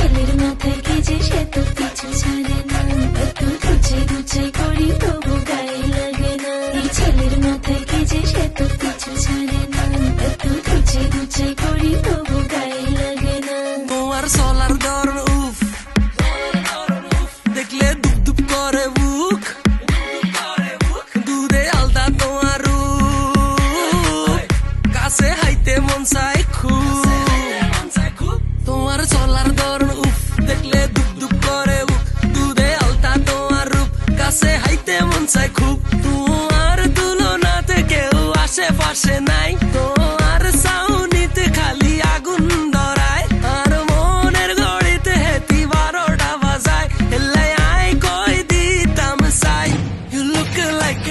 ছেলের মাথায় কি যে সে তো কিছু ছাড়ে না। এত দুচাই দুচাই করি, তবু গায়ে লাগে না। এই ছেলের মাথায় কি সে তো কিছু ছাড়ে না। এত দুচাই দুচাই করি, তবু গায়ে লাগে না। তোমার সলার ধরন উফ। দেখলে বুক। দূরে হাইতে মন চাই কাছে হাইতে মন চাই খুব। তোমার তুলনাতে কেউ আশেপাশে নাই। তোমার সাউনিতে খালি আগুন ধরায়। আর মনের গড়িতে হেতি বারোটা বাজায়। এলাই আয় কই দিতাম সাই ইউ লুক লাইক